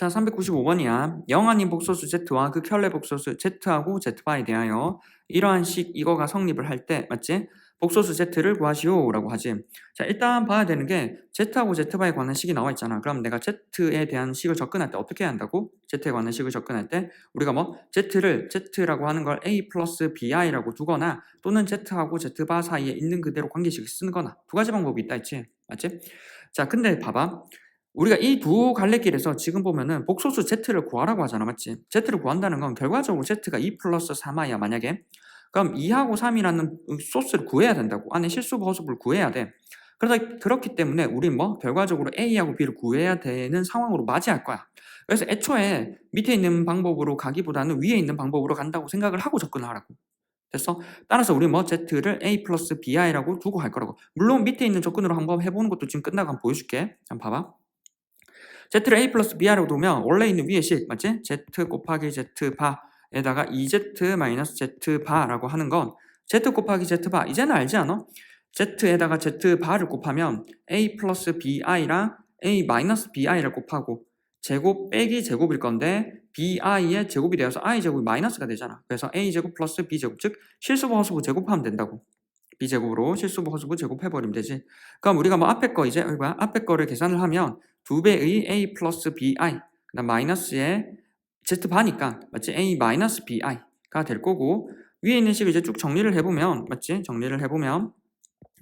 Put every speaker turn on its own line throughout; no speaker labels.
자, 395번이야. 0 아닌 복소수 z와 그 켤레 복소수 z하고 z바에 대하여 이러한 식 이거가 성립을 할 때 맞지? 복소수 z를 구하시오 라고 하지. 자, 일단 봐야 되는 게 z하고 z바에 관한 식이 나와 있잖아. 그럼 내가 z에 대한 식을 접근할 때 어떻게 해야 한다고? z에 관한 식을 접근할 때 우리가 뭐 z를 z라고 하는 걸 a 플러스 bi라고 두거나 또는 z하고 z바 사이에 있는 그대로 관계식을 쓰는 거나 두 가지 방법이 있다 했지. 맞지? 자, 근데 봐봐. 우리가 이 두 갈래길에서 지금 보면은 복소수 z를 구하라고 하잖아 맞지? z를 구한다는 건 결과적으로 z가 2 플러스 3이야 만약에. 그럼 2하고 3이라는 소스를 구해야 된다고. 안에 실수 버습을 구해야 돼. 그러다 그렇기 때문에 우리 뭐 결과적으로 a하고 b를 구해야 되는 상황으로 맞이할 거야. 그래서 애초에 밑에 있는 방법으로 가기보다는 위에 있는 방법으로 간다고 생각을 하고 접근하라고. 됐어? 따라서 우리 뭐 z를 a 플러스 bi라고 두고 할 거라고. 물론 밑에 있는 접근으로 한번 해보는 것도 지금 끝나고 한번 보여줄게. 한번 봐봐 z를 a 플러스 b라고 두면 원래 있는 위의 식 맞지? z 곱하기 z 바에다가 2z 마이너스 z 바라고 하는 건 z 곱하기 z 바 이제는 알지 않아? z에다가 z 바를 곱하면 a 플러스 bi랑 a 마이너스 bi를 곱하고 제곱 빼기 제곱일 건데 bi의 제곱이 되어서 i 제곱이 마이너스가 되잖아. 그래서 a 제곱 플러스 b 제곱 즉 실수부 허수부 제곱하면 된다고. b제곱으로 실수부 허수부 제곱해버리면 되지. 그럼 우리가 뭐 앞에 거 이제 뭐야? 앞에 거를 계산을 하면 두 배의 a 플러스 bi 그다음 마이너스의 z 바니까 맞지? a 마이너스 bi가 될 거고 위에 있는 식을 이제 쭉 정리를 해보면 맞지? 정리를 해보면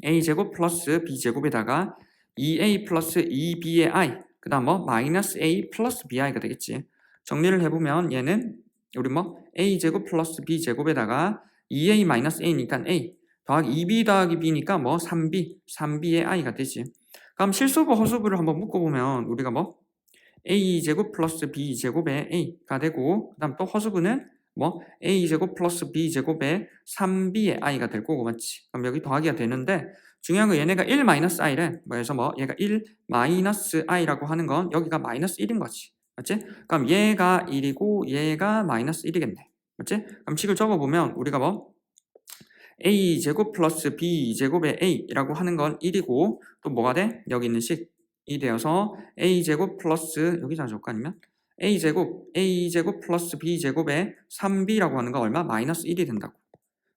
a 제곱 플러스 b 제곱에다가 2a 플러스 2b의 i 그 다음 뭐 마이너스 a 플러스 bi가 되겠지. 정리를 해보면 얘는 우리 뭐 a 제곱 플러스 b 제곱에다가 2a 마이너스 a니까 a 더하기 2b 더하기 b니까 뭐 3b 3b의 i가 되지. 그럼 실수부 허수부를 한번 묶어보면 우리가 뭐 a 제곱 플러스 b 제곱의 a가 되고 그 다음 또 허수부는 뭐 a 제곱 플러스 b 제곱의 3b의 i가 될 거고 맞지? 그럼 여기 더하기가 되는데 중요한 건 얘네가 1 마이너스 i래. 그래서 뭐 얘가 1 마이너스 i라고 하는 건 여기가 마이너스 1인 거지. 맞지? 그럼 얘가 1이고 얘가 마이너스 1이겠네. 맞지? 그럼 식을 적어보면 우리가 뭐 a 제곱 플러스 b 제곱의 a라고 하는 건 1이고 또 뭐가 돼? 여기 있는 식이 되어서 a 제곱 플러스 여기다 적을까 아니면 a 제곱 a 제곱 플러스 b 제곱의 3b라고 하는 거 얼마? 마이너스 1이 된다고.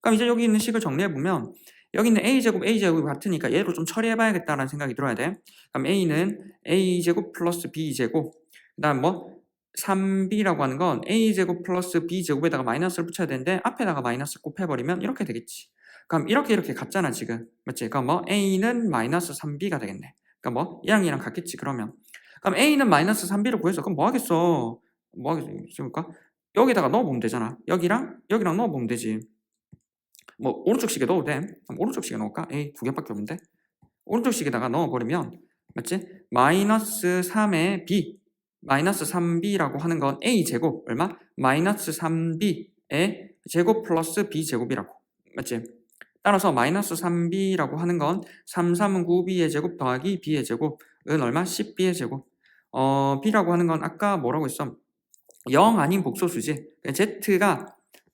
그럼 이제 여기 있는 식을 정리해 보면 여기 있는 a 제곱 a 제곱이 같으니까 얘로 좀 처리해 봐야겠다라는 생각이 들어야 돼. 그럼 a는 a 제곱 플러스 b 제곱 그다음 뭐 3b라고 하는 건 a제곱 플러스 b제곱에다가 마이너스를 붙여야 되는데 앞에다가 마이너스 곱해버리면 이렇게 되겠지. 그럼 이렇게 이렇게 같잖아 지금. 맞지? 그럼 뭐 a는 마이너스 3b가 되겠네. 그러니까 뭐 이랑 이랑 같겠지 그러면. 그럼 a는 마이너스 3b를 구해서 그럼 뭐 하겠어? 뭐 하겠습니까? 여기다가 넣어보면 되잖아. 여기랑 여기랑 넣어보면 되지. 뭐 오른쪽 식에 넣어도 돼. 그럼 오른쪽 식에 넣을까? a 두 개밖에 없는데. 오른쪽 식에다가 넣어버리면 맞지? 마이너스 3의 b 마이너스 3b라고 하는 건 a 제곱 얼마? 마이너스 3b의 제곱 플러스 b 제곱이라고 맞지? 따라서 마이너스 3b라고 하는 건 3, 3은 9b의 제곱 더하기 b의 제곱은 얼마? 10b의 제곱 어 b라고 하는 건 아까 뭐라고 했어? 0 아닌 복소수지 z가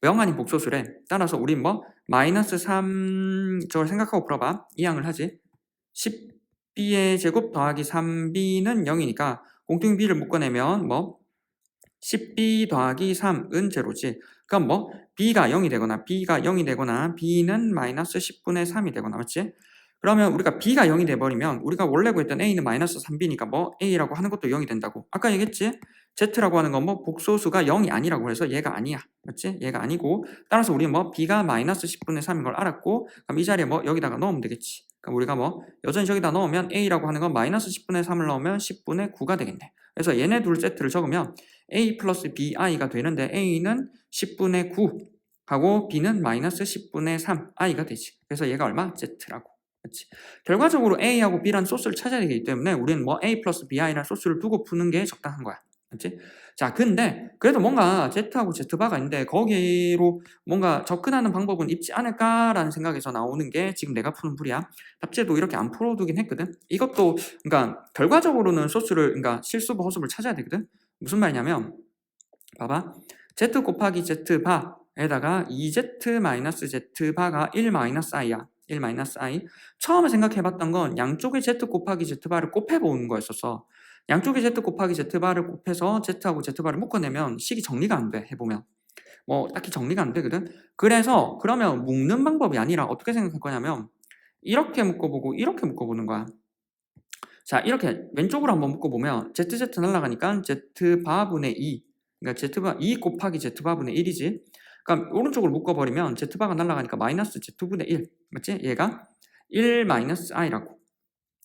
0 아닌 복소수래 따라서 우린 뭐? 마이너스 3 저걸 생각하고 풀어봐 이항을 하지 10b의 제곱 더하기 3b는 0이니까 공통 b를 묶어내면 뭐 10b 더하기 3은 제로지. 그럼 뭐 b가 0이 되거나 b가 0이 되거나 b는 마이너스 10분의 3이 되거나 맞지? 그러면 우리가 b가 0이 돼버리면 우리가 원래 구했던 a는 마이너스 3b니까 뭐 a라고 하는 것도 0이 된다고. 아까 얘기했지? z라고 하는 건 뭐 복소수가 0이 아니라고 해서 얘가 아니야. 맞지? 얘가 아니고 따라서 우리는 뭐 b가 마이너스 10분의 3인 걸 알았고 그럼 이 자리에 뭐 여기다가 넣으면 되겠지. 그럼 우리가 뭐 여전히 저기다 넣으면 a라고 하는 건 마이너스 10분의 3을 넣으면 10분의 9가 되겠네. 그래서 얘네 둘 세트를 적으면 a 플러스 bi가 되는데 a는 10분의 9 하고 b는 마이너스 10분의 3 i가 되지. 그래서 얘가 얼마? z라고. 그렇지. 결과적으로 a하고 b라는 소스를 찾아야 되기 때문에 우리는 뭐 a 플러스 bi라는 소스를 두고 푸는 게 적당한 거야. 그렇지? 자, 근데 그래도 뭔가 Z하고 Z바가 있는데 거기로 뭔가 접근하는 방법은 있지 않을까라는 생각에서 나오는 게 지금 내가 푸는 풀이야. 답제도 이렇게 안 풀어두긴 했거든. 이것도 그러니까 결과적으로는 소스를 그러니까 실수부 허수를 찾아야 되거든. 무슨 말이냐면 봐봐. Z 곱하기 Z 바에다가 2Z 마이너스 Z 바가 1 마이너스 i야. 1 마이너스 i. 처음에 생각해봤던 건 양쪽에 Z 곱하기 Z 바를 곱해보는 거였었어. 양쪽에 z 곱하기 z바를 곱해서 z하고 z바를 묶어내면 식이 정리가 안 돼 해보면. 뭐 딱히 정리가 안 되거든? 그래서 그러면 묶는 방법이 아니라 어떻게 생각할 거냐면 이렇게 묶어보고 이렇게 묶어보는 거야. 자 이렇게 왼쪽으로 한번 묶어보면 zz 날라가니까 z바분의 2 그러니까 z바 2 곱하기 z바분의 1이지. 그러니까 오른쪽으로 묶어버리면 z바가 날라가니까 마이너스 z분의 1 맞지? 얘가? 1 마이너스 i라고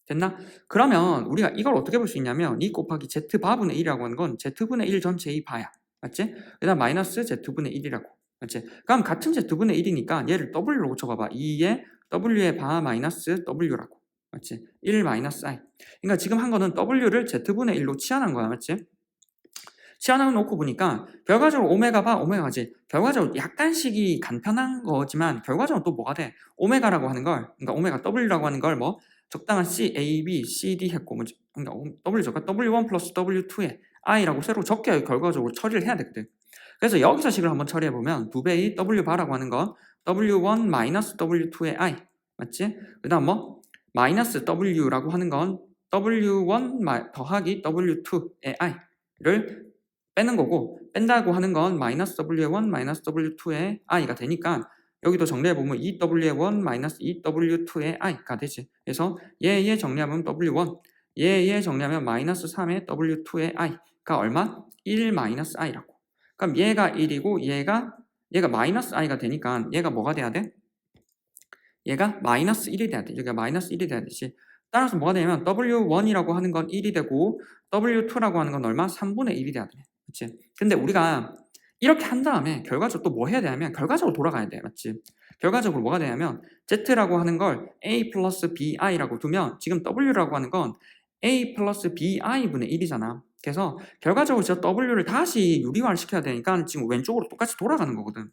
됐나? 그러면 우리가 이걸 어떻게 볼 수 있냐면 2 곱하기 z바분의 1이라고 하는 건 z분의 1 전체의 바야 맞지? 그 다음 마이너스 z분의 1이라고 맞지? 그럼 같은 z분의 1이니까 얘를 w로 고쳐봐봐 2의 w의 바 마이너스 w라고 맞지? 1 마이너스 i 그러니까 지금 한 거는 w를 z분의 1로 치환한 거야 맞지? 치환해 놓고 보니까 결과적으로 오메가 바 오메가지 결과적으로 약간씩이 간편한 거지만 결과적으로 또 뭐가 돼? 오메가라고 하는 걸 그러니까 오메가 w라고 하는 걸 뭐 적당한 C, A, B, C, D 했고 뭐 그러니까 W 적가 W1 플러스 W2에 i라고 새로 적게 결과적으로 처리를 해야 되거든. 그래서 여기서 식을 한번 처리해 보면 두 배의 W 바라고 하는 건 W1 마이너스 W2의 i 맞지? 그 다음 뭐 마이너스 W라고 하는 건 W1 마- 더하기 W2의 i를 빼는 거고 뺀다고 하는 건 마이너스 W의1 마이너스 W2의 i가 되니까 여기도 정리해 보면 2W의1 마이너스 2W2의 i가 되지. 그래서 얘얘 정리하면 W1 얘얘 정리하면 마이너스 3의 W2의 i가 얼마? 1 마이너스 i라고. 그럼 얘가 1이고 얘가 얘가 마이너스 i가 되니까 얘가 뭐가 돼야 돼? 얘가 마이너스 1이 돼야 돼. 여기가 마이너스 1이 돼야 되지. 따라서 뭐가 되냐면 W1이라고 하는 건 1이 되고 W2라고 하는 건 얼마? 3분의 1이 돼야 돼. 그치? 근데 우리가 이렇게 한 다음에 결과적으로 또 뭐 해야 되냐면 결과적으로 돌아가야 돼. 맞지? 결과적으로 뭐가 되냐면 Z라고 하는 걸 A 플러스 BI라고 두면 지금 W라고 하는 건 A 플러스 BI분의 1이잖아. 그래서 결과적으로 저 W를 다시 유리화를 시켜야 되니까 지금 왼쪽으로 똑같이 돌아가는 거거든.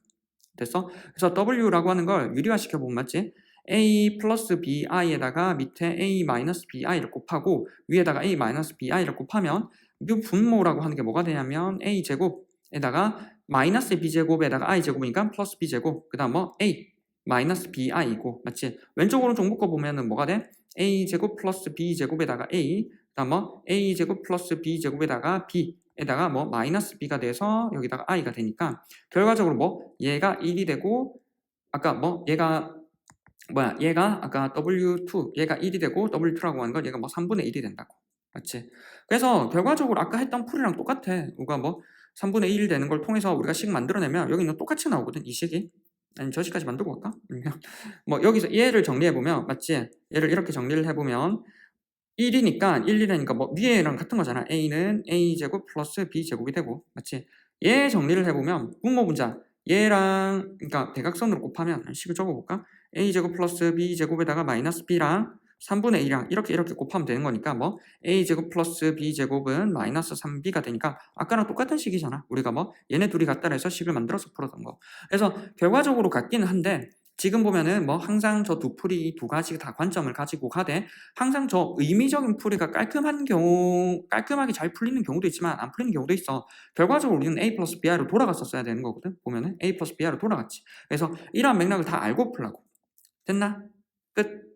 됐어? 그래서 W라고 하는 걸 유리화 시켜 보면 맞지? A 플러스 BI에다가 밑에 A 마이너스 BI를 곱하고 위에다가 A 마이너스 BI를 곱하면 이 분모라고 하는 게 뭐가 되냐면 A 제곱에다가 마이너스 B 제곱에다가 I 제곱이니까 플러스 B 제곱 그 다음 뭐 A 마이너스 BI이고 맞지? 왼쪽 오른쪽 묶어 보면은 뭐가 돼? A 제곱 플러스 B 제곱에다가 A 그 다음 뭐 A 제곱 플러스 B 제곱에다가 B에다가 뭐 마이너스 B가 돼서 여기다가 I가 되니까 결과적으로 뭐 얘가 1이 되고 아까 뭐 얘가 뭐야 얘가 아까 W2 얘가 1이 되고 W2라고 하는 건 얘가 뭐 3분의 1이 된다고 맞지? 그래서 결과적으로 아까 했던 풀이랑 똑같아 우리가 뭐 3분의 1 되는 걸 통해서 우리가 식 만들어내면 여기는 똑같이 나오거든 이 식이 아니 저 식까지 만들고 갈까? 뭐 여기서 얘를 정리해보면 맞지? 얘를 이렇게 정리를 해보면 1이니까 1, 1이니까 뭐 위에랑 같은 거잖아 a는 a제곱 플러스 b제곱이 되고 맞지? 얘 정리를 해보면 분모 분자 얘랑 그러니까 대각선으로 곱하면 식을 적어볼까? a제곱 플러스 b제곱에다가 마이너스 b랑 3분의 1이랑 이렇게 이렇게 곱하면 되는 거니까 뭐 a제곱 플러스 b제곱은 마이너스 3b가 되니까 아까랑 똑같은 식이잖아. 우리가 뭐 얘네 둘이 같다 해서 식을 만들어서 풀었던 거. 그래서 결과적으로 같기는 한데 지금 보면은 뭐 항상 저 두 풀이 두 가지 다 관점을 가지고 가되 항상 저 의미적인 풀이가 깔끔한 경우 깔끔하게 잘 풀리는 경우도 있지만 안 풀리는 경우도 있어. 결과적으로 우리는 a 플러스 bi로 돌아갔었어야 되는 거거든 보면은. A 플러스 bi로 돌아갔지. 그래서 이러한 맥락을 다 알고 풀라고. 됐나? 끝